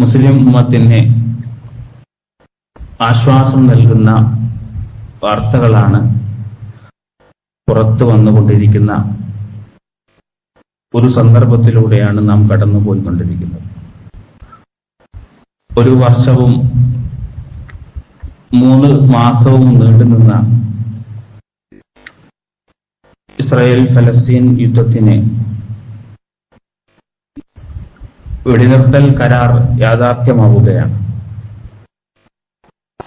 മുസ്ലിം ഉമ്മത്തിന് ആശ്വാസം നൽകുന്ന വാർത്തകളാണ് പുറത്തു വന്നുകൊണ്ടിരിക്കുന്ന ഒരു സന്ദർഭത്തിലൂടെയാണ് നാം കടന്നുപോയിക്കൊണ്ടിരിക്കുന്നത്. ഒരു വർഷവും മൂന്ന് മാസവും നീണ്ടുനിന്ന ഇസ്രായേൽ ഫലസ്തീൻ യുദ്ധത്തിന് വെടിനിർത്തൽ കരാർ യാഥാർത്ഥ്യമാവുകയാണ്.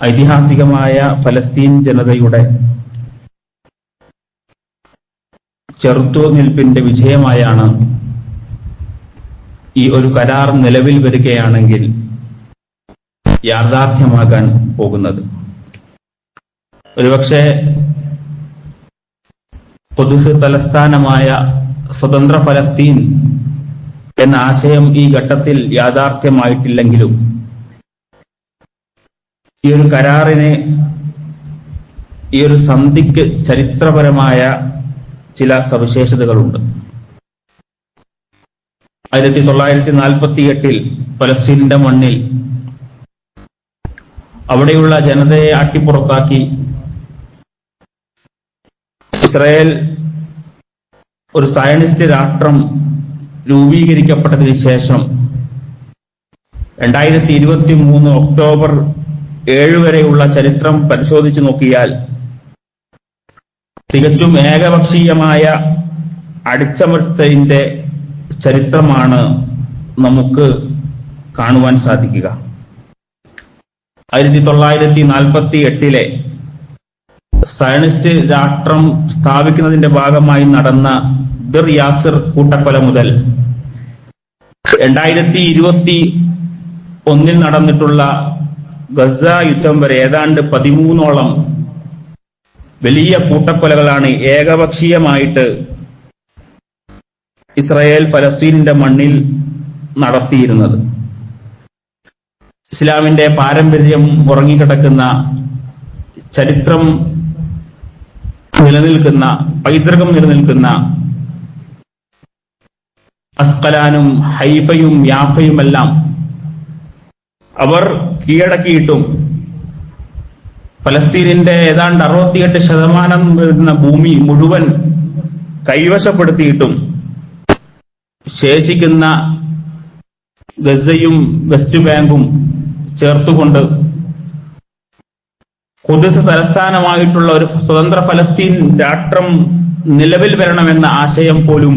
ഐതിഹാസികമായ ഫലസ്തീൻ ജനതയുടെ ചെറുത്തുനിൽപ്പിന്റെ വിജയമായാണ് ഈ ഒരു കരാർ നിലവിൽ വരികയാണെങ്കിൽ യാഥാർത്ഥ്യമാകാൻ പോകുന്നത്. ഒരുപക്ഷെ പൊതുസ് തലസ്ഥാനമായ സ്വതന്ത്ര ഫലസ്തീൻ എന്ന ആശയം ഈ ഘട്ടത്തിൽ യാഥാർത്ഥ്യമായിട്ടില്ലെങ്കിലും ഈ ഒരു കരാറിനെ ഈ ഒരു സന്ധിക്ക് ചരിത്രപരമായ ചില സവിശേഷതകളുണ്ട്. ആയിരത്തി തൊള്ളായിരത്തി നാൽപ്പത്തി എട്ടിൽ പലസ്തീനിന്റെ മണ്ണിൽ അവിടെയുള്ള ജനതയെ അട്ടിപ്പുറത്താക്കി ഇസ്രായേൽ ഒരു സയനിസ്റ്റ് രാഷ്ട്രം രൂപീകരിക്കപ്പെട്ടതിന് ശേഷം രണ്ടായിരത്തി ഇരുപത്തി മൂന്ന് ഒക്ടോബർ ഏഴ് വരെയുള്ള ചരിത്രം പരിശോധിച്ചു നോക്കിയാൽ തികച്ചും ഏകപക്ഷീയമായ അടിച്ചമർത്തലിന്റെ ചരിത്രമാണ് നമുക്ക് കാണുവാൻ സാധിക്കുക. ആയിരത്തി തൊള്ളായിരത്തി നാൽപ്പത്തി എട്ടിലെ സയനിസ്റ്റ് രാഷ്ട്രം സ്ഥാപിക്കുന്നതിന്റെ ഭാഗമായി നടന്ന ബിർ യാസിർ കൂട്ടക്കൊല മുതൽ രണ്ടായിരത്തി ഇരുപത്തി ഒന്നിൽ നടന്നിട്ടുള്ള ഗസ യുദ്ധം വരെ ഏതാണ്ട് പതിമൂന്നോളം വലിയ കൂട്ടക്കൊലകളാണ് ഏകപക്ഷീയമായിട്ട് ഇസ്രായേൽ ഫലസ്തീനിന്റെ മണ്ണിൽ നടത്തിയിരുന്നത്. ഇസ്ലാമിന്റെ പാരമ്പര്യം ഉറങ്ങിക്കിടക്കുന്ന ചരിത്രം നിലനിൽക്കുന്ന പൈതൃകം നിലനിൽക്കുന്ന അസ്കലാനും ഹൈഫയും യാഫയുമെല്ലാം അവർ കീഴടക്കിയിട്ടും ഫലസ്തീനിന്റെ ഏതാണ്ട് അറുപത്തിയെട്ട് ശതമാനം വരുന്ന ഭൂമി മുഴുവൻ കൈവശപ്പെടുത്തിയിട്ടും ശേഷിക്കുന്ന ഗസയും വെസ്റ്റ് ബാങ്കും ചേർത്തുകൊണ്ട് കുതിസ് തലസ്ഥാനമായിട്ടുള്ള ഒരു സ്വതന്ത്ര ഫലസ്തീൻ രാഷ്ട്രം നിലവിൽ വരണമെന്ന ആശയം പോലും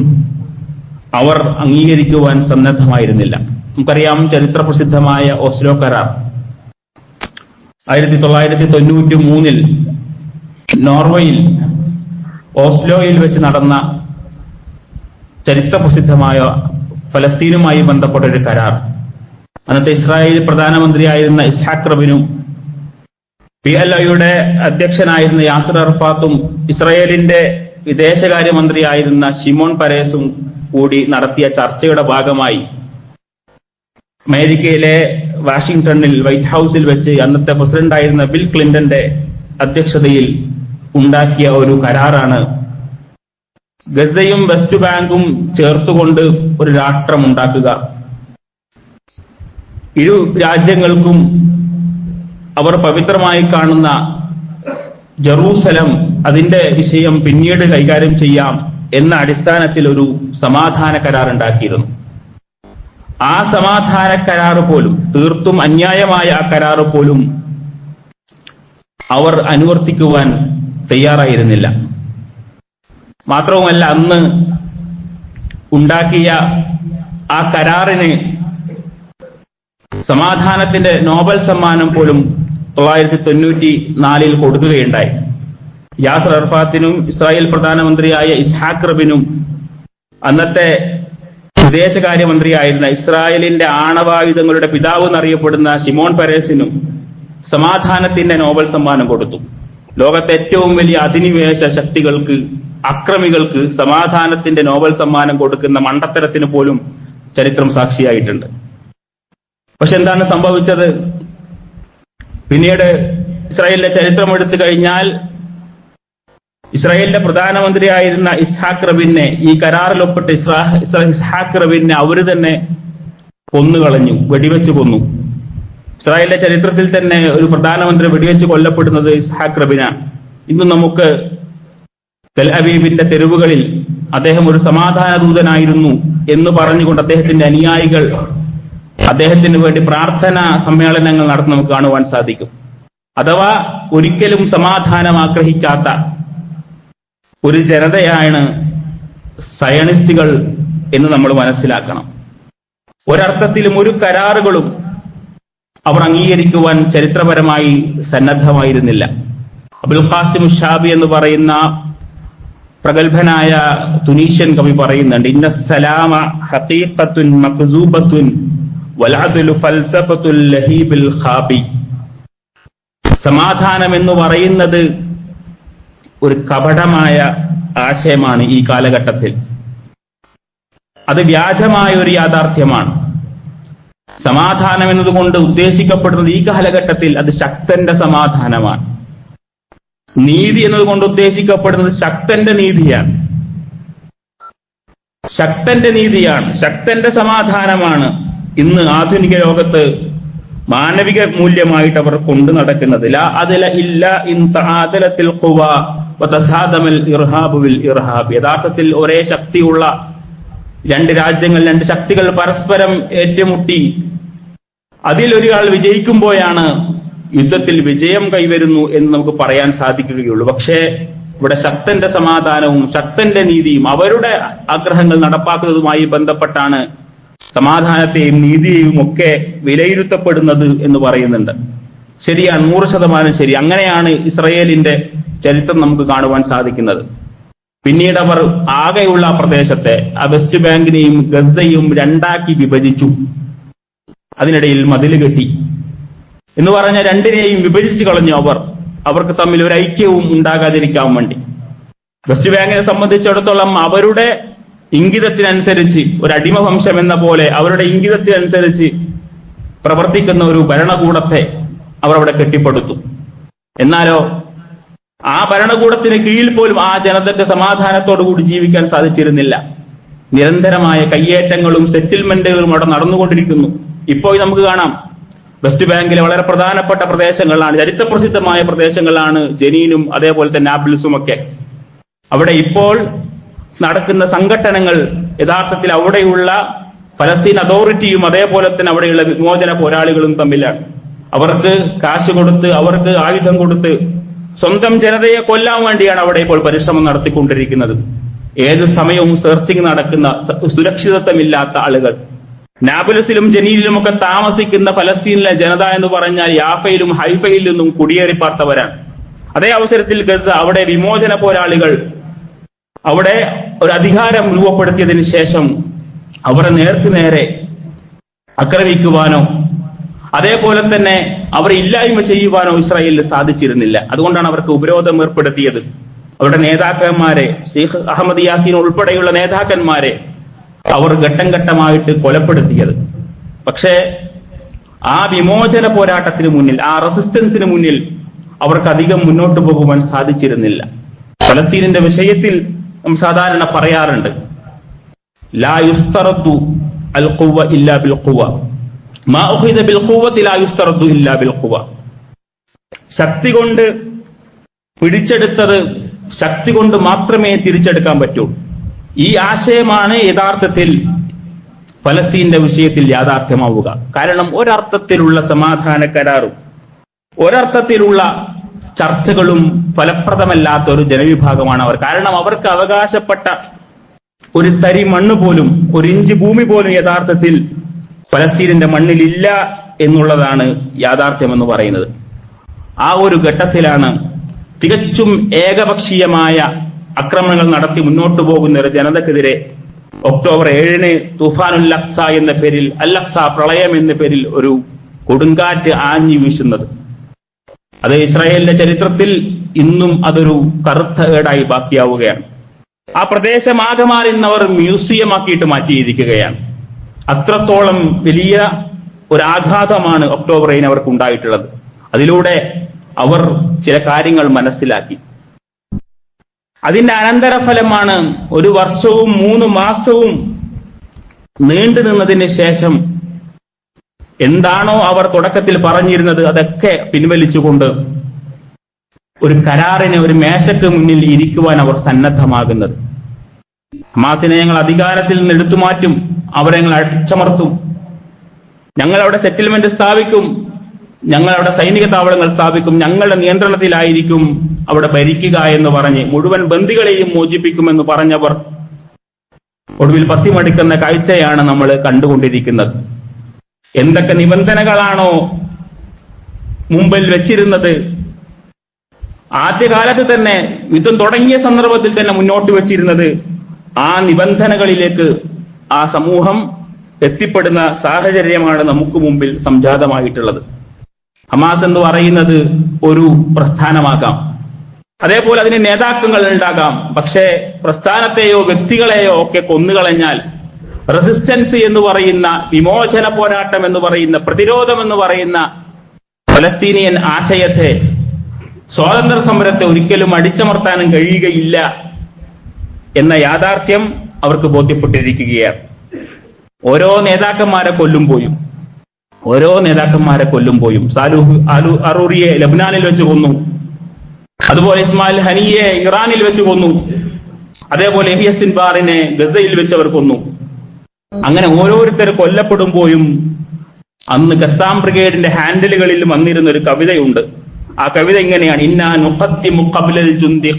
അവർ അംഗീകരിക്കുവാൻ സന്നദ്ധമായിരുന്നില്ല. നമുക്കറിയാം ചരിത്ര പ്രസിദ്ധമായ ഓസ്ലോ കരാർ. ആയിരത്തി തൊള്ളായിരത്തി തൊണ്ണൂറ്റി മൂന്നിൽ നോർവേയിൽ ഓസ്ലോയിൽ വെച്ച് നടന്ന ചരിത്ര പ്രസിദ്ധമായ ഫലസ്തീനുമായി ബന്ധപ്പെട്ട ഒരു കരാർ. അന്നത്തെ ഇസ്രായേൽ പ്രധാനമന്ത്രിയായിരുന്ന ഇസ്ഹാഖ് റബിനും പി എൽ ഒയുടെ അധ്യക്ഷനായിരുന്ന യാസർ അർഫാത്തും ഇസ്രായേലിന്റെ വിദേശകാര്യമന്ത്രിയായിരുന്ന ഷിമോൺ പരേസും കൂടി നടത്തിയ ചർച്ചയുടെ ഭാഗമായി. അമേരിക്കയിലെ വാഷിംഗ്ടണിൽ വൈറ്റ് ഹൗസിൽ വെച്ച് അന്നത്തെ പ്രസിഡന്റായിരുന്ന ബിൽ ക്ലിന്റന്റെ അധ്യക്ഷതയിൽ ഉണ്ടാക്കിയ ഒരു കരാറാണ്. ഗസയും വെസ്റ്റ് ബാങ്കും ചേർത്തുകൊണ്ട് ഒരു രാഷ്ട്രം ഉണ്ടാക്കുക. ഇരു രാജ്യങ്ങൾക്കും അവർ പവിത്രമായി കാണുന്ന ജറൂസലം അതിന്റെ വിഷയം പിന്നീട് കൈകാര്യം ചെയ്യാം. എന്ന അടിസ്ഥാനത്തിൽ ഒരു സമാധാന കരാർ ഉണ്ടാക്കിയിരുന്നു. ആ സമാധാന കരാർ പോലും തീർത്തും അന്യായമായ ആ കരാർ പോലും അവർ അനുവർത്തിക്കുവാൻ തയ്യാറായിരുന്നില്ല. മാത്രവുമല്ല അന്ന് ഉണ്ടാക്കിയ ആ കരാറിന് സമാധാനത്തിന്റെ നോബൽ സമ്മാനം പോലും തൊള്ളായിരത്തി തൊണ്ണൂറ്റി നാലിൽ കൊടുക്കുകയുണ്ടായി. യാസർ അർഫാത്തിനും ഇസ്രായേൽ പ്രധാനമന്ത്രിയായ ഇസ്ഹാഖ് റബിനും അന്നത്തെ വിദേശകാര്യമന്ത്രിയായിരുന്ന ഇസ്രായേലിന്റെ ആണവായുധങ്ങളുടെ പിതാവ് എന്നറിയപ്പെടുന്ന ഷിമോൺ പരേസിനും സമാധാനത്തിന്റെ നോബൽ സമ്മാനം കൊടുത്തു. ലോകത്തെ ഏറ്റവും വലിയ അധിനിവേശ ശക്തികൾക്ക് അക്രമികൾക്ക് സമാധാനത്തിന്റെ നോബൽ സമ്മാനം കൊടുക്കുന്ന മണ്ടത്തരത്തിന് പോലും ചരിത്രം സാക്ഷിയായിട്ടുണ്ട്. പക്ഷെ എന്താണ് സംഭവിച്ചത്? പിന്നീട് ഇസ്രായേലിന്റെ ചരിത്രം എടുത്തു കഴിഞ്ഞാൽ ഇസ്രായേലിന്റെ പ്രധാനമന്ത്രിയായിരുന്ന ഇസ്ഹാഖ് റബിനെ ഈ കരാറിൽ ഒപ്പിട്ട് ഇസ്ഹാഖ് റബിനെ അവർ തന്നെ കൊന്നുകളഞ്ഞു വെടിവെച്ച് കൊന്നു. ഇസ്രായേലിന്റെ ചരിത്രത്തിൽ തന്നെ ഒരു പ്രധാനമന്ത്രി വെടിവെച്ച് കൊല്ലപ്പെടുന്നത് ഇസ്ഹാഖ് റബിനാണ്. ഇന്ന് നമുക്ക് തെൽ അബീബിന്റെ തെരുവുകളിൽ അദ്ദേഹം ഒരു സമാധാന ദൂതനായിരുന്നു എന്ന് പറഞ്ഞുകൊണ്ട് അദ്ദേഹത്തിന്റെ അനുയായികൾ അദ്ദേഹത്തിന് വേണ്ടി പ്രാർത്ഥന സമ്മേളനങ്ങൾ നടത്തി നമുക്ക് കാണുവാൻ സാധിക്കും. അഥവാ ഒരിക്കലും സമാധാനം ആഗ്രഹിക്കാത്ത ഒരു ജനതയാണ് സയണിസ്റ്റുകൾ എന്ന് നമ്മൾ മനസ്സിലാക്കണം. ഒരർത്ഥത്തിലും ഒരു കരാറുകളും അവർ അംഗീകരിക്കുവാൻ ചരിത്രപരമായി സന്നദ്ധമായിരുന്നില്ല. അബുൽ ഖാസിം ഷാബി എന്ന് പറയുന്ന പ്രഗത്ഭനായ തുനീഷ്യൻ കവി പറയുന്നുണ്ട് ഇന്ന സലാമ ഹത്തീഖത്തുൻ മഖ്സൂബത്തുൻ വലഅദലു ഫൽസഫത്തുൽ ലഹീബിൽ ഖാബി. സമാധാനം എന്ന് പറയുന്നത് ഒരു കപടമായ ആശയമാണ് ഈ കാലഘട്ടത്തിൽ. അത് വ്യാജമായ ഒരു യാഥാർത്ഥ്യമാണ്. സമാധാനം എന്നതുകൊണ്ട് ഉദ്ദേശിക്കപ്പെടുന്നത് ഈ കാലഘട്ടത്തിൽ അത് ശക്തന്റെ സമാധാനമാണ്. നീതി എന്നതുകൊണ്ട് ഉദ്ദേശിക്കപ്പെടുന്നത് ശക്തന്റെ നീതിയാണ്. ശക്തന്റെ നീതിയാണ്. ശക്തന്റെ സമാധാനമാണ് ഇന്ന് ആധുനിക ലോകത്ത് മാനവിക മൂല്യമായിട്ട് അവർ കൊണ്ടു നടക്കുന്നത്. ലാ അതില ഇല്ല ഇൻ താതലത്തിൽ വതസാദമൽ ഇർഹാബു യഥാർത്ഥത്തിൽ ഒരേ ശക്തിയുള്ള രണ്ട് രാജ്യങ്ങൾ രണ്ട് ശക്തികൾ പരസ്പരം ഏറ്റുമുട്ടി. അതിലൊരാൾ വിജയിക്കുമ്പോഴാണ് യുദ്ധത്തിൽ വിജയം കൈവരുന്നു എന്ന് നമുക്ക് പറയാൻ സാധിക്കുകയുള്ളൂ. പക്ഷേ ഇവിടെ ശക്തന്റെ സമാധാനവും ശക്തന്റെ നീതിയും അവരുടെ ആഗ്രഹങ്ങൾ നടപ്പാക്കുന്നതുമായി ബന്ധപ്പെട്ടാണ് സമാധാനത്തെയും നീതിയെയും ഒക്കെ വിലയിരുത്തപ്പെടുന്നത് എന്ന് പറയുന്നുണ്ട്. ശരിയാണ് നൂറ് ശതമാനം ശരി. അങ്ങനെയാണ് ഇസ്രയേലിന്റെ ചരിത്രം നമുക്ക് കാണുവാൻ സാധിക്കുന്നത്. പിന്നീട് അവർ ആകെയുള്ള പ്രദേശത്തെ ആ വെസ്റ്റ് ബാങ്കിനെയും ഗസയും രണ്ടാക്കി വിഭജിച്ചു. അതിനിടയിൽ മതിൽ കെട്ടി. എന്ന് പറഞ്ഞ രണ്ടിനെയും വിഭജിച്ചു കളഞ്ഞു അവർ. അവർക്ക് തമ്മിൽ ഒരു ഐക്യവും ഉണ്ടാകാതിരിക്കാൻ വേണ്ടി. വെസ്റ്റ് ബാങ്കിനെ സംബന്ധിച്ചിടത്തോളം അവരുടെ ഇംഗിതത്തിനനുസരിച്ച് ഒരു അടിമവംശം എന്ന പോലെ അവരുടെ ഇംഗിതത്തിനനുസരിച്ച് പ്രവർത്തിക്കുന്ന ഒരു ഭരണകൂടത്തെ അവർ അവിടെ കെട്ടിപ്പടുത്തു. എന്നാലോ ആ ഭരണകൂടത്തിന് കീഴിൽ പോലും ആ ജനതയ്ക്ക് സമാധാനത്തോടുകൂടി ജീവിക്കാൻ സാധിച്ചിരുന്നില്ല. നിരന്തരമായ കയ്യേറ്റങ്ങളും സെറ്റിൽമെന്റുകളും അവിടെ നടന്നുകൊണ്ടിരിക്കുന്നു. ഇപ്പോൾ നമുക്ക് കാണാം. വെസ്റ്റ് ബാങ്കിലെ വളരെ പ്രധാനപ്പെട്ട പ്രദേശങ്ങളാണ് ചരിത്രപ്രസിദ്ധമായ പ്രദേശങ്ങളാണ് ജനീനും അതേപോലെ തന്നെ ആപ്പിൾസും ഒക്കെ. അവിടെ ഇപ്പോൾ നടക്കുന്ന സംഘടനകൾ യഥാർത്ഥത്തിൽ അവിടെയുള്ള ഫലസ്തീൻ അതോറിറ്റിയും അതേപോലെ തന്നെ അവിടെയുള്ള വിമോചന പോരാളികളും തമ്മിലാണ്. അവർക്ക് കാശ് കൊടുത്ത് അവർക്ക് ആയുധം കൊടുത്ത് സ്വന്തം ജനതയെ കൊല്ലാൻ വേണ്ടിയാണ് അവിടെ ഇപ്പോൾ പരിശ്രമം നടത്തിക്കൊണ്ടിരിക്കുന്നത്. ഏത് സമയവും സെർച്ചിങ് നടക്കുന്ന സുരക്ഷിതത്വമില്ലാത്ത ആളുകൾ. നാബുലസിലും ജനീലിലും ഒക്കെ താമസിക്കുന്ന ഫലസ്തീനിലെ ജനത എന്ന് പറഞ്ഞാൽ യാഫയിലും ഹൈഫയിൽ നിന്നും കുടിയേറി പാർത്തവരാണ് അതേ അവസരത്തിൽ ഗസ അവിടെ വിമോചന പോരാളികൾ അവിടെ ഒരു അധികാരം രൂപപ്പെടുത്തിയതിനു ശേഷം അവരെ നേർക്കു നേരെ ആക്രമിക്കുവാനോ അതേപോലെ തന്നെ അവർ ഇല്ലായ്മ ചെയ്യുവാനോ ഇസ്രായേലിന് സാധിച്ചിരുന്നില്ല. അതുകൊണ്ടാണ് അവർക്ക് ഉപരോധം ഏർപ്പെടുത്തിയത്. അവരുടെ നേതാക്കന്മാരെ ഷെയ്ഖ് അഹമ്മദ് യാസീൻ ഉൾപ്പെടെയുള്ള നേതാക്കന്മാരെ അവർ ഘട്ടം ഘട്ടമായിട്ട് കൊലപ്പെടുത്തിയത്. പക്ഷേ ആ വിമോചന പോരാട്ടത്തിന് മുന്നിൽ ആ റെസിസ്റ്റൻസിന് മുന്നിൽ അവർക്ക് അധികം മുന്നോട്ട് പോകുവാൻ സാധിച്ചിരുന്നില്ല. ഫലസ്തീനിന്റെ വിഷയത്തിൽ നാം സാധാരണ പറയാറുണ്ട് ലാ യുസ്തറദ്ദു അൽ ഖുവ ഇല്ലാ ബിൽ ഖുവ ശക്തി കൊണ്ട് പിടിച്ചെടുത്തത് ശക്തി കൊണ്ട് മാത്രമേ തിരിച്ചെടുക്കാൻ പറ്റൂ. ഈ ആശയമാണ് യഥാർത്ഥത്തിൽ ഫലസ്തീന്റെ വിഷയത്തിൽ യാഥാർത്ഥ്യമാവുക. കാരണം ഒരർത്ഥത്തിലുള്ള സമാധാന കരാറും ഒരർത്ഥത്തിലുള്ള ചർച്ചകളും ഫലപ്രദമല്ലാത്ത ഒരു ജനവിഭാഗമാണ് അവർ. കാരണം അവർക്ക് അവകാശപ്പെട്ട ഒരു തരി മണ്ണ് പോലും ഒരു ഇഞ്ച് ഭൂമി പോലും യഥാർത്ഥത്തിൽ ഫലസ്തീനിന്റെ മണ്ണിലില്ല എന്നുള്ളതാണ് യാഥാർത്ഥ്യമെന്ന് പറയുന്നത്. ആ ഒരു ഘട്ടത്തിലാണ് തികച്ചും ഏകപക്ഷീയമായ ആക്രമണങ്ങൾ നടത്തി മുന്നോട്ട് പോകുന്ന ഒരു ജനതക്കെതിരെ ഒക്ടോബർ ഏഴിന് തുഫാനുൽ അക്സ എന്ന പേരിൽ അൽ അക്സ പ്രളയം എന്ന പേരിൽ ഒരു കൊടുങ്കാറ്റ് ആഞ്ഞു വീശുന്നത്. അത് ഇസ്രായേലിന്റെ ചരിത്രത്തിൽ ഇന്നും അതൊരു കറുത്ത ഏടായി ബാക്കിയാവുകയാണ്. ആ പ്രദേശം ഇന്നവർ മ്യൂസിയമാക്കിയിട്ട് മാറ്റിയിരിക്കുകയാണ്. അത്രത്തോളം വലിയ ഒരാഘാതമാണ് ഒക്ടോബർ ഏഴിന് അവർക്ക് ഉണ്ടായിട്ടുള്ളത് അതിലൂടെ അവർ ചില കാര്യങ്ങൾ മനസ്സിലാക്കി. അതിന്റെ അനന്തരഫലമാണ് ഒരു വർഷവും മൂന്ന് മാസവും നീണ്ടു നിന്നതിന് ശേഷം എന്താണോ അവർ തുടക്കത്തിൽ പറഞ്ഞിരുന്നത് അതൊക്കെ പിൻവലിച്ചുകൊണ്ട് ഒരു കരാറിന് ഒരു മേശക്ക് മുന്നിൽ ഇരിക്കുവാൻ അവർ സന്നദ്ധമാകുന്നത്. ഹമാസിനെ ഞങ്ങൾ അധികാരത്തിൽ നിന്ന് എടുത്തു മാറ്റും അവരെ ഞങ്ങൾ അടിച്ചമർത്തും. ഞങ്ങൾ അവിടെ സെറ്റിൽമെന്റ് സ്ഥാപിക്കും ഞങ്ങൾ അവിടെ സൈനിക താവളങ്ങൾ സ്ഥാപിക്കും ഞങ്ങളുടെ നിയന്ത്രണത്തിലായിരിക്കും അവിടെ ഭരിക്കുക എന്ന് പറഞ്ഞ് മുഴുവൻ ബന്ധികളെയും മോചിപ്പിക്കുമെന്ന് പറഞ്ഞവർ ഒടുവിൽ പത്തിമടിക്കുന്ന കാഴ്ചയാണ് നമ്മൾ കണ്ടുകൊണ്ടിരിക്കുന്നത്. എന്തൊക്കെ നിബന്ധനകളാണോ മുമ്പിൽ വെച്ചിരുന്നത്? ആദ്യകാലത്ത് തന്നെ യുദ്ധം തുടങ്ങിയ സന്ദർഭത്തിൽ തന്നെ മുന്നോട്ട് വെച്ചിരുന്നത് ആ നിബന്ധനകളിലേക്ക് ആ സമൂഹം എത്തിപ്പെടുന്ന സാഹചര്യമാണ് നമുക്ക് മുമ്പിൽ സംജാതമായിട്ടുള്ളത്. ഹമാസ് എന്ന് പറയുന്നത്? ഒരു പ്രസ്ഥാനമാകാം. അതേപോലെ അതിന് നേതാക്കങ്ങൾ ഉണ്ടാകാം. പക്ഷേ പ്രസ്ഥാനത്തെയോ വ്യക്തികളെയോ ഒക്കെ കൊന്നുകളഞ്ഞാൽ റെസിസ്റ്റൻസ് എന്ന് പറയുന്ന വിമോചന പോരാട്ടം എന്ന് പറയുന്ന പ്രതിരോധം എന്ന് പറയുന്ന ഫലസ്തീനിയൻ ആശയത്തെ സ്വാതന്ത്ര്യ സമരത്തെ ഒരിക്കലും അടിച്ചമർത്താനും കഴിയുകയില്ല എന്ന യാഥാർത്ഥ്യം അവർക്ക് ബോധ്യപ്പെട്ടിരിക്കുകയാണ്. ഓരോ നേതാക്കന്മാരെ കൊല്ലുമ്പോഴും ഓരോ നേതാക്കന്മാരെ കൊല്ലുമ്പോഴും സാലൂഹ് അലു അറൂറിയെ ലബ്നാനിൽ വെച്ച് കൊന്നു അതുപോലെ ഇസ്മായിൽ ഹനിയെ ഇറാനിൽ വെച്ച് കൊന്നു അതേപോലെ ബാറിനെ ഗസയിൽ വെച്ച് അവർ കൊന്നു. അങ്ങനെ ഓരോരുത്തർ കൊല്ലപ്പെടുമ്പോഴും അന്ന് ഗസാം ബ്രിഗേഡിന്റെ ഹാൻഡിലുകളിൽ വന്നിരുന്ന ഒരു കവിതയുണ്ട്. ആ കവിത ഇങ്ങനെയാണ് ഇന്നാ നുഖത്തി മുഖബിലൽ ജുന്തി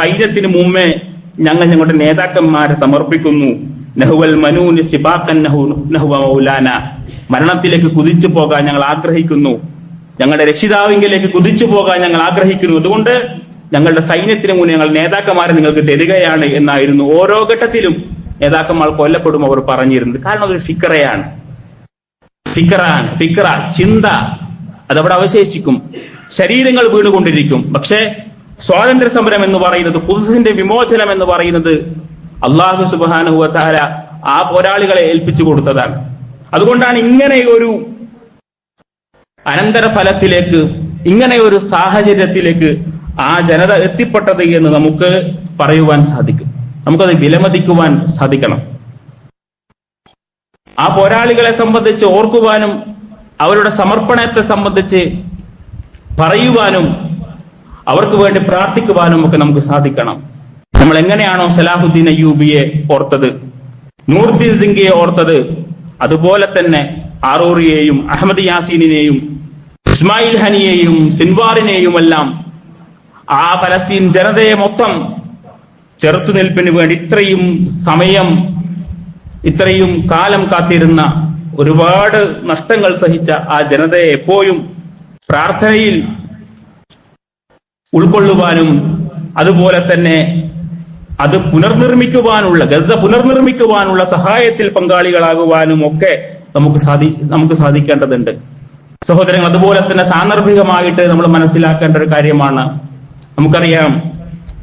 സൈന്യത്തിന് മുമ്പേ ഞങ്ങൾ ഞങ്ങളുടെ നേതാക്കന്മാരെ സമർപ്പിക്കുന്നു. നഹുവൽ മനുവിന് സിബാക്കൻ നഹു നഹുവ മരണത്തിലേക്ക് കുതിച്ചു പോകാൻ ഞങ്ങൾ ആഗ്രഹിക്കുന്നു. ഞങ്ങളുടെ രക്ഷിതാവിങ്കിലേക്ക് കുതിച്ചു പോകാൻ ഞങ്ങൾ ആഗ്രഹിക്കുന്നു. അതുകൊണ്ട് ഞങ്ങളുടെ സൈന്യത്തിന് മുന്നേ ഞങ്ങൾ നേതാക്കന്മാരെ നിങ്ങൾക്ക് തരികയാണ് എന്നായിരുന്നു ഓരോ ഘട്ടത്തിലും നേതാക്കന്മാർ കൊല്ലപ്പെടും അവർ പറഞ്ഞിരുന്നത്. കാരണം അതൊരു ഫിക്കറയാണ് ഫിക്കറാണ് ഫിക്കറ ചിന്ത. അതവിടെ അവശേഷിക്കും. ശരീരങ്ങൾ വീണുകൊണ്ടിരിക്കും. പക്ഷേ സ്വാതന്ത്ര്യ സമരം എന്ന് പറയുന്നത് പുതുസിന്റെ വിമോചനം എന്ന് പറയുന്നത് അള്ളാഹു സുബാനുഹുവ ചാല ആ പോരാളികളെ ഏൽപ്പിച്ചു കൊടുത്തതാണ്. അതുകൊണ്ടാണ് ഇങ്ങനെ ഒരു അനന്തരഫലത്തിലേക്ക് ഇങ്ങനെ ഒരു സാഹചര്യത്തിലേക്ക് ആ ജനത എത്തിപ്പെട്ടത് എന്ന് നമുക്ക് പറയുവാൻ സാധിക്കും. നമുക്കത് വിലമതിക്കുവാൻ സാധിക്കണം. ആ പോരാളികളെ സംബന്ധിച്ച് ഓർക്കുവാനും അവരുടെ സമർപ്പണത്തെ സംബന്ധിച്ച് പറയുവാനും അവർക്ക് വേണ്ടി പ്രാർത്ഥിക്കുവാനും ഒക്കെ നമുക്ക് സാധിക്കണം. നമ്മൾ എങ്ങനെയാണോ സലാഹുദ്ദീൻ അയ്യൂബിയെ ഓർത്തത് നൂർദ്ദീൻ സിംഗിയെ ഓർത്തത് അതുപോലെ തന്നെ ആറൂറിയെയും അഹമ്മദ് യാസീനിനെയും ഇസ്മായിൽ ഹനിയെയും സിൻവാറിനെയും എല്ലാം ആ ഫലസ്തീൻ ജനതയെ മൊത്തം ചെറുത്തുനിൽപ്പിന് വേണ്ടി ഇത്രയും സമയം ഇത്രയും കാലം കാത്തിരുന്ന ഒരുപാട് നഷ്ടങ്ങൾ സഹിച്ച ആ ജനതയെ എപ്പോഴും പ്രാർത്ഥനയിൽ ഉൾക്കൊള്ളുവാനും അതുപോലെ തന്നെ അത് പുനർനിർമ്മിക്കുവാനുള്ള ഗസ പുനർനിർമ്മിക്കുവാനുള്ള സഹായത്തിൽ പങ്കാളികളാകുവാനും ഒക്കെ നമുക്ക് സാധി നമുക്ക് സാധിക്കേണ്ടതുണ്ട്. സഹോദരങ്ങൾ അതുപോലെ തന്നെ സാന്ദർഭികമായിട്ട് നമ്മൾ മനസ്സിലാക്കേണ്ട ഒരു കാര്യമാണ്. നമുക്കറിയാം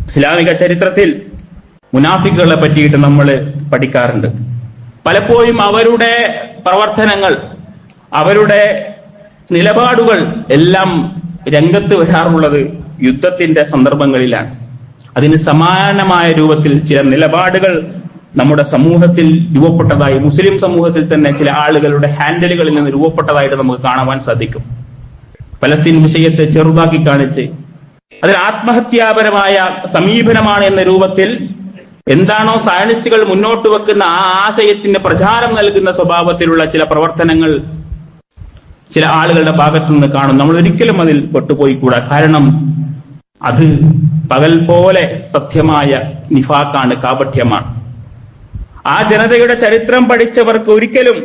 ഇസ്ലാമിക ചരിത്രത്തിൽ മുനാഫിക്കുകളെ പറ്റിയിട്ട് നമ്മൾ പഠിക്കാറുണ്ട്. പലപ്പോഴും അവരുടെ പ്രവർത്തനങ്ങൾ അവരുടെ നിലപാടുകൾ എല്ലാം രംഗത്ത് വരാറുള്ളത് യുദ്ധത്തിന്റെ സന്ദർഭങ്ങളിലാണ്. അതിന് സമാനമായ രൂപത്തിൽ ചില നിലപാടുകൾ നമ്മുടെ സമൂഹത്തിൽ രൂപപ്പെട്ടതായി മുസ്ലിം സമൂഹത്തിൽ തന്നെ ചില ആളുകളുടെ ഹാൻഡലുകളിൽ നിന്ന് രൂപപ്പെട്ടതായിട്ട് നമുക്ക് കാണുവാൻ സാധിക്കും. പലസ്തീൻ വിഷയത്തെ ചെറുതാക്കി കാണിച്ച്. അതിൽ ആത്മഹത്യാപരമായ സമീപനമാണ് എന്ന രൂപത്തിൽ എന്താണോ സയനിസ്റ്റുകൾ മുന്നോട്ട് വെക്കുന്ന ആ ആശയത്തിന് പ്രചാരം നൽകുന്ന സ്വഭാവത്തിലുള്ള ചില പ്രവർത്തനങ്ങൾ ചില ആളുകളുടെ ഭാഗത്തു നിന്ന് കാണും നമ്മൾ ഒരിക്കലും അതിൽ പെട്ടുപോയിക്കൂടാ. കാരണം അത് പകൽ പോലെ സത്യമായ നിഫാക്കാണ് കാപഠ്യമാണ്. ആ ജനതയുടെ ചരിത്രം പഠിച്ചവർക്ക് ഒരിക്കലും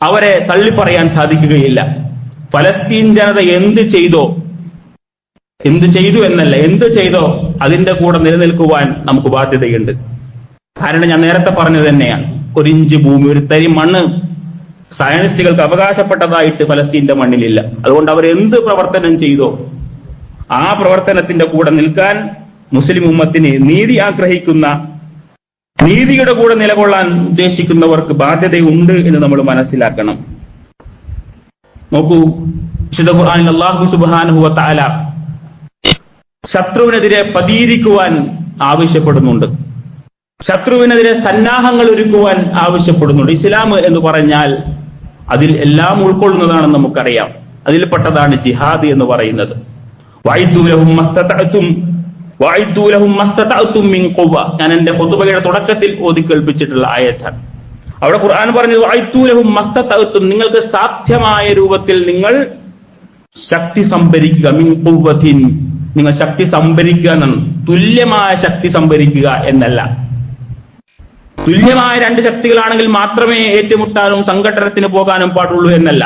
അവരെ തള്ളിപ്പറയാൻ സാധിക്കുകയില്ല. ഫലസ്തീൻ ജനത എന്ത് ചെയ്തോ എന്ത് ചെയ്തു എന്നല്ല എന്ത് ചെയ്തോ അതിന്റെ കൂടെ നിലനിൽക്കുവാൻ നമുക്ക് ബാധ്യതയുണ്ട്. കാരണം ഞാൻ നേരത്തെ പറഞ്ഞത് തന്നെയാണ്. ഒരിഞ്ച് ഭൂമി ഒരു തരി മണ്ണ് സയനിസ്റ്റുകൾക്ക് അവകാശപ്പെട്ടതായിട്ട് ഫലസ്തീന്റെ മണ്ണിലില്ല. അതുകൊണ്ട് അവർ എന്ത് പ്രവർത്തനം ചെയ്തോ ആ പ്രവർത്തനത്തിന്റെ കൂടെ നിൽക്കാൻ മുസ്ലിം ഉമ്മത്തിന് നീതി ആഗ്രഹിക്കുന്ന നീതിയുടെ കൂടെ നിലകൊള്ളാൻ ഉദ്ദേശിക്കുന്നവർക്ക് ബാധ്യതയുണ്ട് എന്ന് നമ്മൾ മനസ്സിലാക്കണം. നോക്കൂ വിശുദ്ധ ഖുർആനിൽ അള്ളാഹു സുബ്ഹാനഹു വ തആല ശത്രുവിനെതിരെ പതിയിരിക്കുവാൻ ആവശ്യപ്പെടുന്നുണ്ട്. ശത്രുവിനെതിരെ സന്നാഹങ്ങൾ ഒരുക്കുവാൻ ആവശ്യപ്പെടുന്നുണ്ട്. ഇസ്ലാം എന്ന് പറഞ്ഞാൽ അതിൽ എല്ലാം ഉൾക്കൊള്ളുന്നതാണെന്ന് നമുക്കറിയാം. അതിൽപ്പെട്ടതാണ് ജിഹാദ് എന്ന് പറയുന്നത്. ഞാൻ എന്റെ ഖുതുബയുടെ തുടക്കത്തിൽ ഓതി കേൾപ്പിച്ചിട്ടുള്ള ആയത്താണ്. അവിടെ ഖുർആൻ പറഞ്ഞത് വായ്ത്തൂലഹും മസ്തതഅ്തും നിങ്ങൾക്ക് സാധ്യമായ രൂപത്തിൽ നിങ്ങൾ ശക്തി സംഭരിക്കുക. മിൻ നിങ്ങൾ ശക്തി സംഭരിക്കുക എന്നാണ് തുല്യമായ ശക്തി സംഭരിക്കുക എന്നല്ല. തുല്യമായ രണ്ട് ശക്തികളാണെങ്കിൽ മാത്രമേ ഏറ്റുമുട്ടാനും സംഘടനത്തിന് പോകാനും പാടുള്ളൂ എന്നല്ല.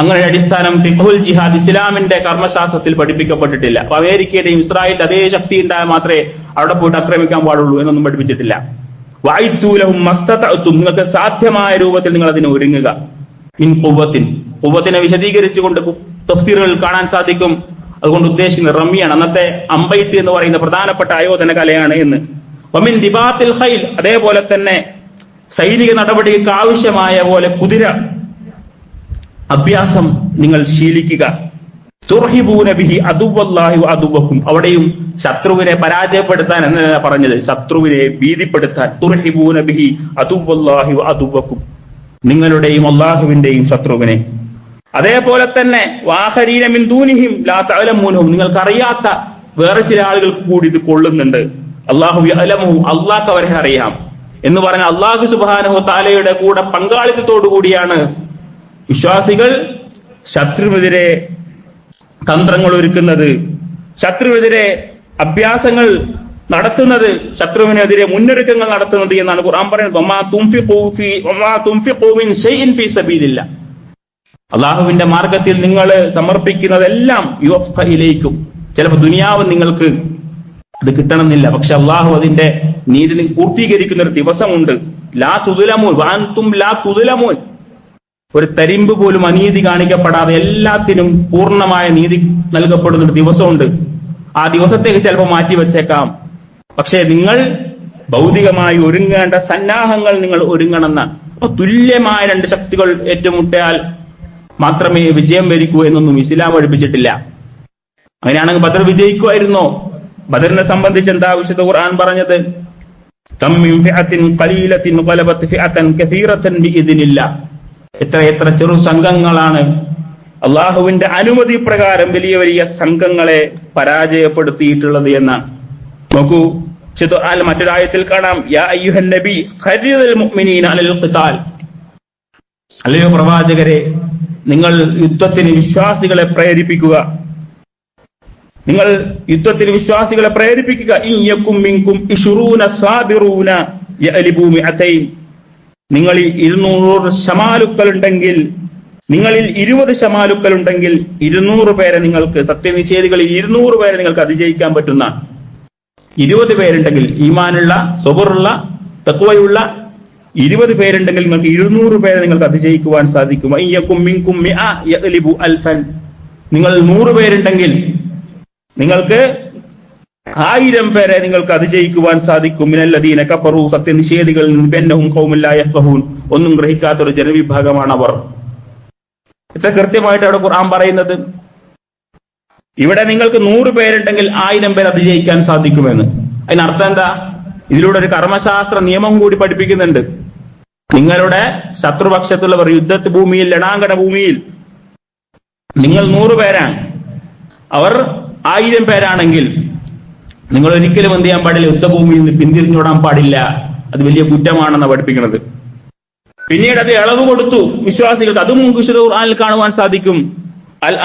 അങ്ങനെ അടിസ്ഥാനം ഫിഖുൽ ജിഹാദ് ഇസ്ലാമിന്റെ കർമ്മശാസ്ത്രത്തിൽ പഠിപ്പിക്കപ്പെട്ടിട്ടില്ല. അപ്പൊ അമേരിക്കയുടെയും ഇസ്രായേലിന്റെ അതേ ശക്തി ഉണ്ടായാൽ മാത്രമേ അവിടെ പോയിട്ട് ആക്രമിക്കാൻ പാടുള്ളൂ എന്നൊന്നും പഠിപ്പിച്ചിട്ടില്ല. വായിത്തൂലവും മസ്തത്തും നിങ്ങൾക്ക് സാധ്യമായ രൂപത്തിൽ നിങ്ങൾ അതിനെ ഒരുങ്ങുക. ഇൻ കുവ്വത്തിൻ കുവ്വത്തിനെ വിശദീകരിച്ചുകൊണ്ട് തഫ്സീറുകൾ കാണാൻ സാധിക്കും. അതുകൊണ്ട് ഉദ്ദേശിക്കുന്നത് റമ്മിയാണ് അന്നത്തെ അമ്പൈത്ത് എന്ന് പറയുന്ന പ്രധാനപ്പെട്ട ആയോധന കലയാണ് എന്ന് ഒമിൻ ദിബാത്തിൽ ഖൈൽ. അതേപോലെ തന്നെ സൈനിക നടപടിക്ക് ആവശ്യമായ പോലെ കുതിര. അഭ്യാസം നിങ്ങൾ ശീലിക്കുക. തുർഹിബൂന ബിഹി അതുവല്ലാഹി അവിടെയും ശത്രുവിനെ പരാജയപ്പെടുത്താൻ എന്നല്ല പറഞ്ഞത്? ശത്രുവിനെ ഭീതിപ്പെടുത്താൻ. തുർഹിബൂന ബിഹി അതുവല്ലാഹി നിങ്ങളുടെയും അള്ളാഹുവിന്റെയും ശത്രുവിനെ. അതേപോലെ തന്നെ വാഹരീനമിൻ ദൂനിഹിം ലാ തഅലമൂനഹും. നിങ്ങൾക്കറിയാത്ത വേറെ ചില ആളുകൾക്ക് കൂടി ഇത് കൊള്ളുന്നുണ്ട്. അള്ളാഹു അലമു അള്ളാഹ് അവരെ അറിയാം. എന്ന് പറഞ്ഞ അള്ളാഹു സുബാനഹു താലയുടെ കൂടെ പങ്കാളിത്തത്തോടു കൂടിയാണ് വിശ്വാസികൾ ശത്രുവിനെതിരെ തന്ത്രങ്ങൾ ഒരുക്കുന്നത് ശത്രുവിനെതിരെ അഭ്യാസങ്ങൾ നടത്തുന്നത് ശത്രുവിനെതിരെ മുന്നൊരുക്കങ്ങൾ നടത്തുന്നത് എന്നാണ് ഖുർആൻ പറയുന്നത്. അള്ളാഹുവിന്റെ മാർഗത്തിൽ നിങ്ങൾ സമർപ്പിക്കുന്നതെല്ലാം യുവഫയിലേക്കും ചിലപ്പോൾ ദുനിയാവ് നിങ്ങൾക്ക് അത് കിട്ടണമെന്നില്ല. പക്ഷെ അള്ളാഹു അതിന്റെ നീതി പൂർത്തീകരിക്കുന്ന ഒരു ദിവസമുണ്ട്. ലാ തുതുലമോൻ വാൻതും ലാ തുതുലമോൻ ഒരു തരിമ്പ് പോലും അനീതി കാണിക്കപ്പെടാതെ എല്ലാത്തിനും പൂർണമായ നീതി നൽകപ്പെടുന്ന ഒരു ദിവസമുണ്ട്. ആ ദിവസത്തേക്ക് ചിലപ്പോൾ മാറ്റി വെച്ചേക്കാം. പക്ഷേ നിങ്ങൾ ഭൗതികമായി ഒരുങ്ങേണ്ട സന്നാഹങ്ങൾ നിങ്ങൾ ഒരുങ്ങണമെന്നാണ്. അപ്പൊ തുല്യമായ രണ്ട് ശക്തികൾ ഏറ്റുമുട്ടിയാൽ മാത്രമേ വിജയം വരിക്കൂ എന്നൊന്നും ഇസ്ലാം പഠിപ്പിച്ചിട്ടില്ല. അങ്ങനെയാണെങ്കിൽ ബദർ വിജയിക്കുമായിരുന്നോ? ബദറിനെ സംബന്ധിച്ച് എന്താ വിശുദ്ധ ഖുർആൻ പറഞ്ഞത്? "കം മിൻ ഫിഅത്തിൻ ഖലീലത്തിൻ ഗലബത് ഫിഅത്തൻ കസീറത്തൻ എത്ര എത്ര ചെറു സംഘങ്ങളാണ്. അള്ളാഹുവിന്റെ അനുമതി പ്രകാരം വലിയ വലിയ സംഘങ്ങളെ പരാജയപ്പെടുത്തിയിട്ടുള്ളത് എന്നാണ്. നോക്കൂ ഖുർആനിൽ മറ്റൊരായത്തിൽ കാണാം. യാ അല്ലയോ പ്രവാചകരെ നിങ്ങൾ യുദ്ധത്തിന് വിശ്വാസികളെ പ്രേരിപ്പിക്കുക. നിങ്ങൾ യുദ്ധത്തിൽ വിശ്വാസികളെ പ്രേരിപ്പിക്കുക. ഇയ്യക്കും മിങ്കും ഇഷുറൂന സാബിറൂന അലിഭൂമി മിഅതൈൻ. നിങ്ങളിൽ ഇരുന്നൂറ് ശമാലുക്കൾ ഉണ്ടെങ്കിൽ നിങ്ങളിൽ ഇരുപത് ശമാലുക്കൾ ഉണ്ടെങ്കിൽ ഇരുന്നൂറ് പേരെ നിങ്ങൾക്ക് സത്യനിഷേധികളിൽ ഇരുന്നൂറ് പേരെ നിങ്ങൾക്ക് അതിജയിക്കാൻ പറ്റുന്ന ഇരുപത് പേരുണ്ടെങ്കിൽ ഈമാനുള്ള സ്വബറുള്ള തക്വയുള്ള ഇരുപത് പേരുണ്ടെങ്കിൽ നിങ്ങൾക്ക് ഇരുന്നൂറ് പേരെ നിങ്ങൾക്ക് അതിജയിക്കുവാൻ സാധിക്കും. നിങ്ങൾ നൂറ് പേരുണ്ടെങ്കിൽ നിങ്ങൾക്ക് ആയിരം പേരെ നിങ്ങൾക്ക് അതിജയിക്കുവാൻ സാധിക്കും. മിനല്ലദീന കഫറു സത്യനിഷേധികളിൽ നിന്ന് ഖൗമുല്ലാ യഫ്ഖഹൂൻ. ഒന്നും ഗ്രഹിക്കാത്ത ഒരു ജനവിഭാഗമാണ് അവർ ഇത്ര കൃത്യമായിട്ട് അവിടെ ഖുർആൻ പറയുന്നത്. ഇവിടെ നിങ്ങൾക്ക് നൂറ് പേരുണ്ടെങ്കിൽ ആയിരം പേർ അതിജയിക്കാൻ സാധിക്കുമെന്ന്. അതിനർത്ഥം എന്താ? ഇതിലൂടെ ഒരു കർമ്മശാസ്ത്ര നിയമം കൂടി പഠിപ്പിക്കുന്നുണ്ട്. നിങ്ങളുടെ ശത്രുപക്ഷത്തുള്ളവർ യുദ്ധ ഭൂമിയിൽ ലടാങ്കണ ഭൂമിയിൽ. നിങ്ങൾ നൂറ് പേരാണ്. അവർ ആയിരം പേരാണെങ്കിൽ നിങ്ങൾ ഒരിക്കലും എന്ത് ചെയ്യാൻ പാടില്ല യുദ്ധഭൂമിയിൽ നിന്ന് പിന്തിരിഞ്ഞോടാൻ പാടില്ല. അത് വലിയ കുറ്റമാണെന്ന് പഠിപ്പിക്കുന്നത് പിന്നീട് അത് ഇളവ് കൊടുത്തു വിശ്വാസികൾക്ക്. അതും വിശുദ്ധ ഖുർആനിൽ കാണുവാൻ സാധിക്കും. അൽ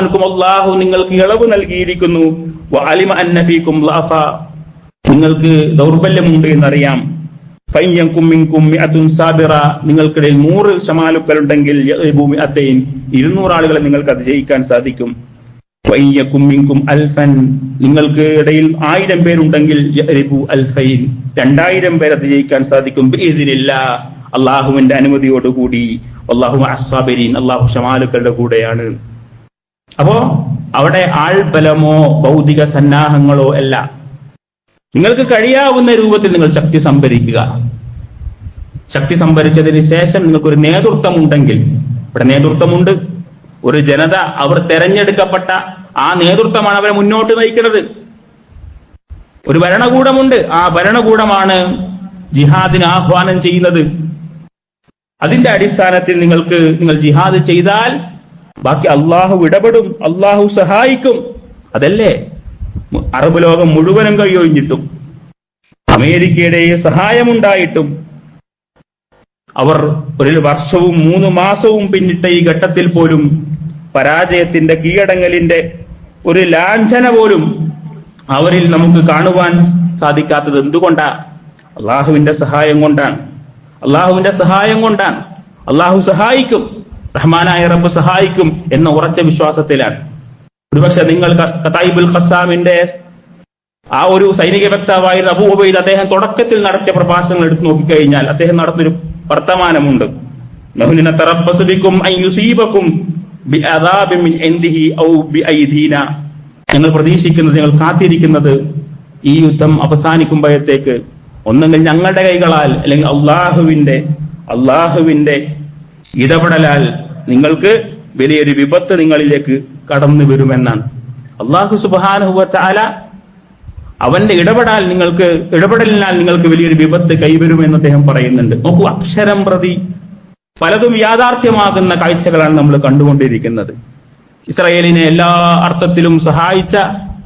അൻകും. അല്ലാഹു നിങ്ങൾക്ക് ഇളവ് നൽകിയിരിക്കുന്നു. വഅലിമ അന്ന ഫീകും നിങ്ങൾക്ക് ദൗർബല്യമുണ്ട് എന്നറിയാം. മിൻകും നിങ്ങൾക്കിടയിൽ നൂറ് ശമാലുക്കളുണ്ടെങ്കിൽ ഭൂമി മിഅത്തൈൻ. ഇരുന്നൂറ് ആളുകളെ നിങ്ങൾക്ക് അത് ജയിക്കാൻ സാധിക്കും. അൽഫൻ. നിങ്ങൾക്ക് ഇടയിൽ ആയിരം പേരുണ്ടെങ്കിൽ അൽഫൈൻ. രണ്ടായിരം പേർ അതിജയിക്കാൻ സാധിക്കും ഇതിനില്ല അള്ളാഹുവിന്റെ അനുമതിയോടുകൂടി. അള്ളാഹു അസ്സാബരീൻ. അള്ളാഹു ഷമാലുക്കളുടെ കൂടെയാണ്. അപ്പോ അവിടെ ആൾബലമോ ഭൗതിക സന്നാഹങ്ങളോ അല്ല. നിങ്ങൾക്ക് കഴിയാവുന്ന രൂപത്തിൽ നിങ്ങൾ ശക്തി സംഭരിക്കുക. ശക്തി സംഭരിച്ചതിന് ശേഷം നിങ്ങൾക്കൊരു നേതൃത്വം ഉണ്ടെങ്കിൽ ഇവിടെ നേതൃത്വമുണ്ട്. ഒരു ജനത അവർ തെരഞ്ഞെടുക്കപ്പെട്ട ആ നേതൃത്വമാണ് അവരെ മുന്നോട്ട് നയിക്കുന്നത്. ഒരു ഭരണകൂടമുണ്ട്. ആ ഭരണകൂടമാണ് ജിഹാദിന് ആഹ്വാനം ചെയ്യുന്നത്. അതിന്റെ അടിസ്ഥാനത്തിൽ നിങ്ങൾക്ക് നിങ്ങൾ ജിഹാദ് ചെയ്താൽ ബാക്കി അള്ളാഹു ഇടപെടും അള്ളാഹു സഹായിക്കും. അതല്ലേ? അറബ് ലോകം മുഴുവനും കഴിയൊഴിഞ്ഞിട്ടും അമേരിക്കയുടെ സഹായമുണ്ടായിട്ടും. അവർ ഒരു വർഷവും മൂന്ന് മാസവും പിന്നിട്ട ഈ ഘട്ടത്തിൽ പോലും പരാജയത്തിന്റെ കീഴടങ്ങലിന്റെ ഒരു ലാഞ്ചന പോലും അവരിൽ നമുക്ക് കാണുവാൻ സാധിക്കാത്തത് എന്തുകൊണ്ടാ? അള്ളാഹുവിന്റെ സഹായം കൊണ്ടാണ്. അള്ളാഹുവിന്റെ സഹായം കൊണ്ടാണ്. അള്ളാഹു സഹായിക്കും. റഹ്മാനായ റബ്ബ് സഹായിക്കും എന്ന ഉറച്ച വിശ്വാസത്തിലാണ്. ഒരുപക്ഷെ നിങ്ങൾ കത്തായിബുൽ ഖസാമിന്റെ ആ ഒരു സൈനിക വക്താവായിരുന്ന അബൂ ഉബൈദ് അദ്ദേഹം തുടക്കത്തിൽ നടത്തിയ പ്രഭാഷണങ്ങൾ എടുത്തു നോക്കിക്കഴിഞ്ഞാൽ അദ്ദേഹം നടത്തുന്നൊരു വർത്തമാനമുണ്ട്. ബിഐദീന ഞങ്ങൾ പ്രതീക്ഷിക്കുന്നത് ഞങ്ങൾ കാത്തിരിക്കുന്നത് ഈ യുദ്ധം അവസാനിക്കുമ്പോഴത്തേക്ക് ഒന്നെങ്കിൽ ഞങ്ങളുടെ കൈകളാൽ അല്ലെങ്കിൽ അള്ളാഹുവിന്റെ അള്ളാഹുവിന്റെ ഇടപെടലാൽ നിങ്ങൾക്ക് വലിയൊരു വിപത്ത് നിങ്ങളിലേക്ക് കടന്നു വരുമെന്നാണ് അള്ളാഹു സുബാനുഹുവ അവന്റെ ഇടപെടാൽ നിങ്ങൾക്ക് ഇടപെടലിനാൽ നിങ്ങൾക്ക് വലിയൊരു വിപത്ത് കൈവരുമെന്ന് അദ്ദേഹം പറയുന്നുണ്ട്. നോക്കൂ അക്ഷരം പ്രതി പലതും യാഥാർത്ഥ്യമാകുന്ന കാഴ്ചകളാണ് നമ്മൾ കണ്ടുകൊണ്ടിരിക്കുന്നത്. ഇസ്രായേലിനെ എല്ലാ അർത്ഥത്തിലും സഹായിച്ച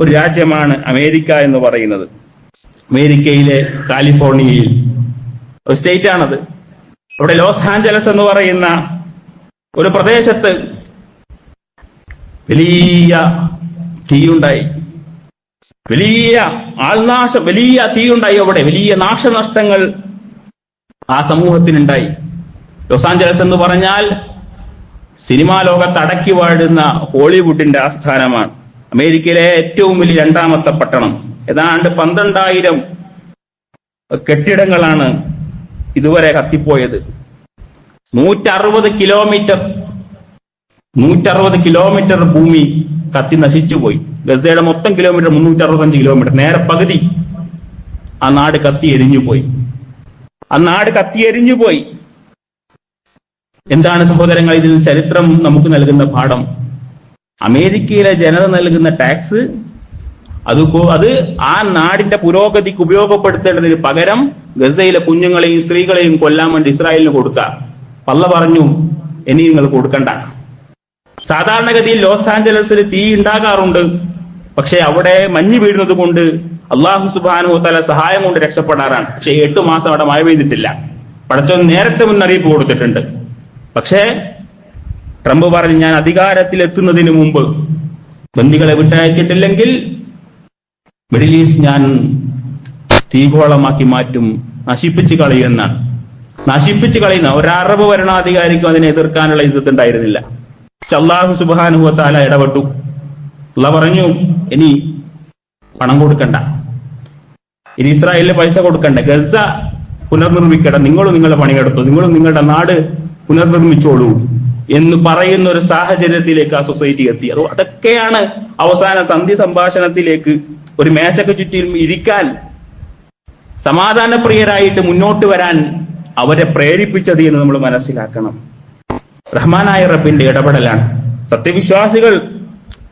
ഒരു രാജ്യമാണ് അമേരിക്ക എന്ന് പറയുന്നത്. അമേരിക്കയിലെ കാലിഫോർണിയയിൽ. ഒരു സ്റ്റേറ്റ് ആണത് അവിടെ ലോസ് ആഞ്ചലസ് എന്ന് പറയുന്ന ഒരു പ്രദേശത്ത് വലിയ തീയുണ്ടായി. വലിയ ആൾനാശം വലിയ തീയുണ്ടായി അവിടെ. വലിയ നാശനഷ്ടങ്ങൾ ആ സമൂഹത്തിനുണ്ടായി. ലോസ് ആഞ്ചലസ് എന്ന് പറഞ്ഞാൽ സിനിമാ ലോകത്ത് അടക്കി വാഴുന്ന ഹോളിവുഡിന്റെ ആസ്ഥാനമാണ്. അമേരിക്കയിലെ ഏറ്റവും വലിയ രണ്ടാമത്തെ പട്ടണം. ഏതാണ്ട് പന്ത്രണ്ടായിരം കെട്ടിടങ്ങളാണ് ഇതുവരെ കത്തിപ്പോയത്. നൂറ്ററുപത് കിലോമീറ്റർ നൂറ്ററുപത് കിലോമീറ്റർ ഭൂമി കത്തി നശിച്ചുപോയി ഗസയുടെ മൊത്തം കിലോമീറ്റർ മുന്നൂറ്റി അറുപത്തഞ്ച് കിലോമീറ്റർ നേരെ പകുതി ആ നാട് കത്തി എരിഞ്ഞുപോയി ആ നാട് കത്തി എരിഞ്ഞുപോയി എന്താണ് സഹോദരങ്ങൾ ഇതിൽ ചരിത്രം നമുക്ക് നൽകുന്ന പാഠം? അമേരിക്കയിലെ ജനത നൽകുന്ന ടാക്സ് അത് അത് ആ നാടിന്റെ പുരോഗതിക്ക് ഉപയോഗപ്പെടുത്തേണ്ടതിന് പകരം ഗസയിലെ കുഞ്ഞുങ്ങളെയും സ്ത്രീകളെയും കൊല്ലാൻ വേണ്ടി ഇസ്രായേലിന് കൊടുക്കുക പള്ള പറഞ്ഞു ഇനി നിങ്ങൾ കൊടുക്കണ്ട. സാധാരണഗതിയിൽ ലോസ് ആഞ്ചലസിൽ തീ ഉണ്ടാകാറുണ്ട്. പക്ഷെ അവിടെ മഞ്ഞ് വീഴുന്നത് കൊണ്ട് അള്ളാഹു സുബാനു തല സഹായം കൊണ്ട് രക്ഷപ്പെടാറാണ്. പക്ഷെ എട്ട് മാസം അവിടെ മഴ പെയ്തിട്ടില്ല. പടച്ചോൻ നേരത്തെ മുന്നറിയിപ്പ് കൊടുത്തിട്ടുണ്ട്. പക്ഷേ ട്രംപ് പറഞ്ഞു ഞാൻ അധികാരത്തിലെത്തുന്നതിന് മുമ്പ് ബന്ദികളെ വിട്ടയച്ചിട്ടില്ലെങ്കിൽ മിഡിൽ ഈസ്റ്റ് ഞാൻ തീഗോളമാക്കി മാറ്റും. നശിപ്പിച്ച് കളയുമെന്നാണ് നശിപ്പിച്ച് കളയുന്ന ഒരു അറബ് ഭരണാധികാരിക്കും അതിനെ എതിർക്കാനുള്ള ഇതുണ്ടായിരുന്നില്ല പക്ഷെ അള്ളാഹു സുബാനുഭവത്താല ഇടപെട്ടു. അള്ള പറഞ്ഞു ഇനി പണം കൊടുക്കണ്ട. ഇനി ഇസ്രായേലിന് പൈസ കൊടുക്കണ്ട. ഗസ പുനർനിർമ്മിക്കട. നിങ്ങളും നിങ്ങളുടെ പണിയെടുത്തു. നിങ്ങളും നിങ്ങളുടെ നാട് പുനർനിർമ്മിച്ചോളൂ. എന്ന് പറയുന്ന ഒരു സാഹചര്യത്തിലേക്ക് ആ സൊസൈറ്റി എത്തി. അത് അതൊക്കെയാണ് അവസാന സന്ധി സംഭാഷണത്തിലേക്ക് ഒരു മേശക്ക് ചുറ്റിലും ഇരിക്കാൻ സമാധാനപ്രിയരായിട്ട് മുന്നോട്ട് വരാൻ അവരെ പ്രേരിപ്പിച്ചത് എന്ന് നമ്മൾ മനസ്സിലാക്കണം. റഹ്മാനായ റബ്ബിന്റെ ഇടപെടലാണ്. സത്യവിശ്വാസികൾ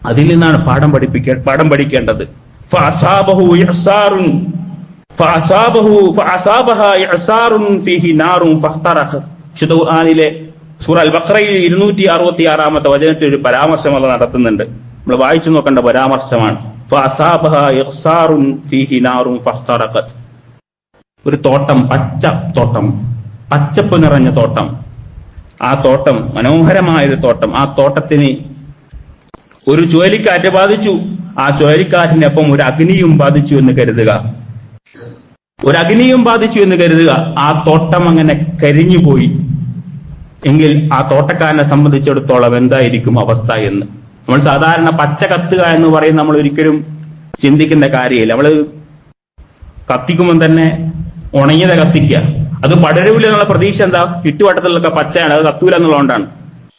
അതിൽ നിന്നാണ് പാഠം പഠിപ്പിക്ക പാഠം പഠിക്കേണ്ടത്. ആറാമത്തെ വചനത്തിൽ ഒരു പരാമർശം അത് നടത്തുന്നുണ്ട്. നമ്മൾ വായിച്ചു നോക്കേണ്ട പരാമർശമാണ്. ഒരു തോട്ടം പച്ച തോട്ടം. പച്ചപ്പ് നിറഞ്ഞ തോട്ടം. ആ തോട്ടം മനോഹരമായൊരു തോട്ടം. ആ തോട്ടത്തിന് ഒരു ചുഴലിക്കാറ്റ് ബാധിച്ചു. ആ ചുഴലിക്കാറ്റിനൊപ്പം ഒരു അഗ്നിയും ബാധിച്ചു എന്ന് കരുതുക. ഒരു അഗ്നിയും ബാധിച്ചു എന്ന് കരുതുക. ആ തോട്ടം അങ്ങനെ കരിഞ്ഞുപോയി. എങ്കിൽ ആ തോട്ടക്കാരനെ സംബന്ധിച്ചിടത്തോളം എന്തായിരിക്കും അവസ്ഥ എന്ന്. നമ്മൾ സാധാരണ പച്ച കത്തുക എന്ന് പറയും. നമ്മൾ ഒരിക്കലും ചിന്തിക്കുന്ന കാര്യമില്ല. നമ്മൾ കത്തിക്കുമ്പോൾ തന്നെ ഉണങ്ങിയത കത്തിക്കുക. അത് പടരൂല എന്നുള്ള പ്രതീക്ഷ എന്താ? ചുറ്റുവട്ടത്തിലൊക്കെ പച്ചയാണ് അത് കത്തൂല എന്നുള്ളതുകൊണ്ടാണ്.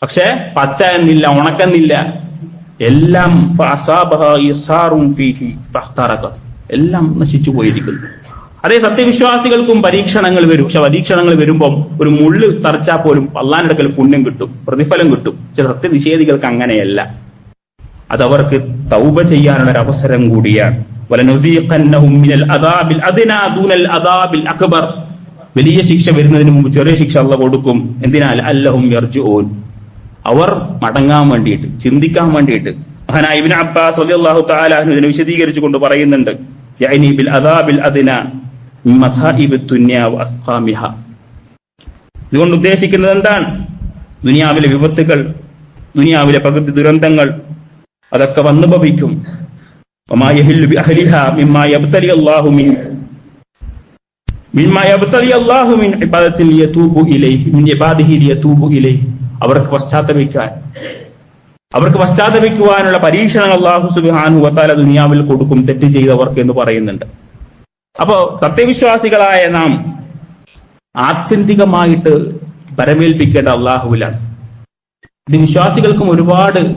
പക്ഷെ പച്ച എന്നില്ല ഉണക്കെന്നില്ല. എല്ലാം. എല്ലാം നശിച്ചു പോയിരിക്കുന്നു. അതേ സത്യവിശ്വാസികൾക്കും പരീക്ഷണങ്ങൾ വരും. പക്ഷെ പരീക്ഷണങ്ങൾ വരുമ്പോൾ ഒരു മുള്ള് തറച്ചാൽ പോലും അള്ളാഹിനടുക്കൽ പുണ്യം കിട്ടും പ്രതിഫലം കിട്ടും. പക്ഷെ സത്യനിഷേധികൾക്ക് അങ്ങനെയല്ല. അതവർക്ക് തൗബ ചെയ്യാനുള്ള ഒരു അവസരം കൂടിയാണ്. വലിയ ശിക്ഷ വരുന്നതിന് മുമ്പ് ചെറിയ ശിക്ഷ അള്ള കൊടുക്കും. എന്തിനാൽ അല്ലഹും യർജു ഓൻ അവർ മടങ്ങാൻ വേണ്ടിയിട്ട് ചിന്തിക്കാൻ വേണ്ടിയിട്ട്. മഹാനായ അബ്ബാസ് റളിയല്ലാഹു തആല അൻഹു ഇതിനെ വിശദീകരിച്ചുകൊണ്ട് പറയുന്നുണ്ട്. ഇതുകൊണ്ട് ഉദ്ദേശിക്കുന്നത് എന്താണ്? ദുനിയാവിലെ വിപത്തുകൾ ദുനിയാവിലെ പകുതി ദുരന്തങ്ങൾ അതൊക്കെ വന്നു അവർക്ക് പശ്ചാത്തപിക്കാൻ അവർക്ക് പശ്ചാത്തപിക്കുവാനുള്ള പരീക്ഷണങ്ങൾ അള്ളാഹു സുബാനു വത്താല ദുനിയാവിൽ കൊടുക്കും തെറ്റ് ചെയ്തവർക്ക് എന്ന് പറയുന്നുണ്ട്. അപ്പോ സത്യവിശ്വാസികളായ നാം ആത്യന്തികമായിട്ട് പരമേൽപ്പിക്കേണ്ട അള്ളാഹുവിലാണ് ഇത് വിശ്വാസികൾക്കും ഒരുപാട്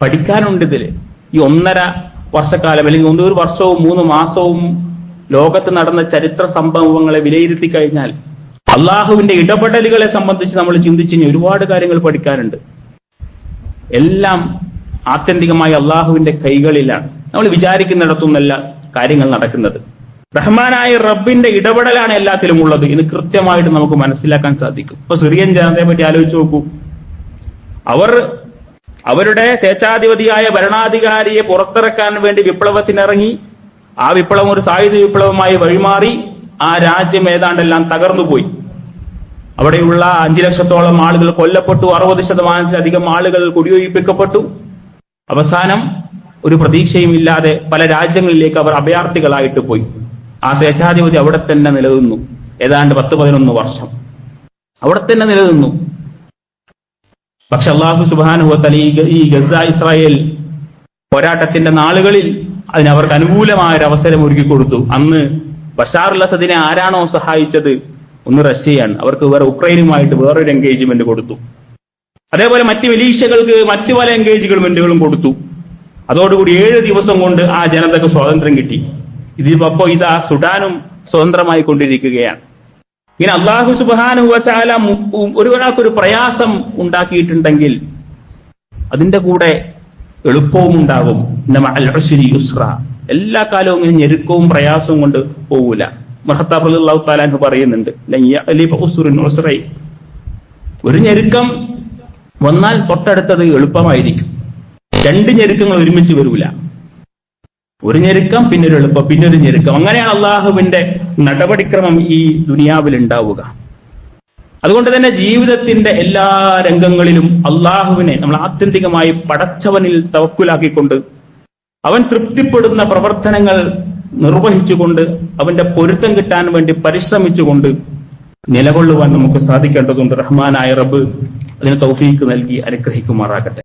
പഠിക്കാനുണ്ട് ഇതിൽ ഈ ഒന്നര വർഷക്കാലം അല്ലെങ്കിൽ ഒന്നൊരു വർഷവും മൂന്ന് മാസവും ലോകത്ത് നടന്ന ചരിത്ര സംഭവങ്ങളെ വിലയിരുത്തി കഴിഞ്ഞാൽ അള്ളാഹുവിന്റെ ഇടപെടലുകളെ സംബന്ധിച്ച് നമ്മൾ ചിന്തിച്ച് ഒരുപാട് കാര്യങ്ങൾ പഠിക്കാനുണ്ട്. എല്ലാം ആത്യന്തികമായി അള്ളാഹുവിന്റെ കൈകളിലാണ്. നമ്മൾ വിചാരിക്കുന്നിടത്തുനിന്നല്ല കാര്യങ്ങൾ നടക്കുന്നത്. റഹ്മാനായ റബ്ബിന്റെ ഇടപെടലാണ് എല്ലാത്തിലും ഉള്ളത്. ഇത് കൃത്യമായിട്ട് നമുക്ക് മനസ്സിലാക്കാൻ സാധിക്കും. ഇപ്പൊ സിറിയൻ ജനതയെ പറ്റി ആലോചിച്ച് നോക്കൂ. അവർ അവരുടെ സ്വേച്ഛാധിപതിയായ ഭരണാധികാരിയെ പുറത്തിറക്കാൻ വേണ്ടി വിപ്ലവത്തിനിറങ്ങി ആ വിപ്ലവം ഒരു സായുധ വിപ്ലവമായി വഴിമാറി ആ രാജ്യം ഏതാണ്ടെല്ലാം തകർന്നുപോയി. അവിടെയുള്ള അഞ്ചു ലക്ഷത്തോളം ആളുകൾ കൊല്ലപ്പെട്ടു അറുപത് ശതമാനത്തിലധികം ആളുകൾ കുടിയൊഴിപ്പിക്കപ്പെട്ടു. അവസാനം ഒരു പ്രതീക്ഷയും ഇല്ലാതെ പല രാജ്യങ്ങളിലേക്ക് അവർ അഭയാർത്ഥികളായിട്ട് പോയി. ആ സ്വേച്ഛാധിപതി അവിടെ തന്നെ നിലനിന്നു. ഏതാണ്ട് പത്ത് പതിനൊന്ന് വർഷം. അവിടെ തന്നെ നിലനിന്നു. പക്ഷെ അള്ളാഹു സുബാനുഹത്തലി ഈ ഗസ ഇസ്രായേൽ പോരാട്ടത്തിന്റെ നാളുകളിൽ അതിന് അവർക്ക് അനുകൂലമായ ഒരു അവസരം ഒരുക്കി കൊടുത്തു. അന്ന് ബഷാർ അസദിനെ ആരാണോ സഹായിച്ചത്? ഒന്ന് റഷ്യയാണ്. അവർക്ക് വേറെ ഉക്രൈനുമായിട്ട് വേറൊരു എൻഗേജ്മെന്റ് കൊടുത്തു. അതേപോലെ മറ്റ് മിലീഷ്യകൾക്ക് മറ്റു പല എൻഗേജ്മെന്റുകളും കൊടുത്തു. അതോടുകൂടി ഏഴ് ദിവസം കൊണ്ട് ആ ജനതക്ക് സ്വാതന്ത്ര്യം കിട്ടി. ഇതിപ്പോ ഇതാ സുഡാനും സ്വതന്ത്രമായി കൊണ്ടിരിക്കുകയാണ്. ഇങ്ങനെ അള്ളാഹു സുബാനുവച്ചാല ഒരാൾക്കൊരു പ്രയാസം ഉണ്ടാക്കിയിട്ടുണ്ടെങ്കിൽ അതിന്റെ കൂടെ എളുപ്പവും ഉണ്ടാകും. യുസ്ര. എല്ലാ കാലവും ഇങ്ങനെ ഞെരുക്കവും പ്രയാസവും കൊണ്ട് പോകൂല മഹത്താബ് താലാൻഹു പറയുന്നുണ്ട്. ഒരു ഞെരുക്കം വന്നാൽ തൊട്ടടുത്തത് എളുപ്പമായിരിക്കും. രണ്ട് ഞെരുക്കങ്ങൾ ഒരുമിച്ച് വരൂല. ഒരു ഞെരുക്കം പിന്നെ ഒരു എളുപ്പം പിന്നെ ഒരു ഞെരുക്കം. അങ്ങനെയാണ് അള്ളാഹുവിന്റെ നടപടിക്രമം ഈ ദുനിയാവിൽ ഉണ്ടാവുക. അതുകൊണ്ട് തന്നെ ജീവിതത്തിന്റെ എല്ലാ രംഗങ്ങളിലും അള്ളാഹുവിനെ നമ്മൾ ആത്യന്തികമായി പടച്ചവനിൽ തവക്കുലാക്കിക്കൊണ്ട് അവൻ തൃപ്തിപ്പെടുന്ന പ്രവർത്തനങ്ങൾ നിർവഹിച്ചുകൊണ്ട് അവന്റെ പൊരുത്തം കിട്ടാൻ വേണ്ടി പരിശ്രമിച്ചുകൊണ്ട് നിലകൊള്ളുവാൻ നമുക്ക് സാധിക്കേണ്ടതുണ്ട്. റഹ്മാനായ റബ്ബ് അതിന് തൗഫീക്ക് നൽകി അനുഗ്രഹിക്കുമാറാകട്ടെ.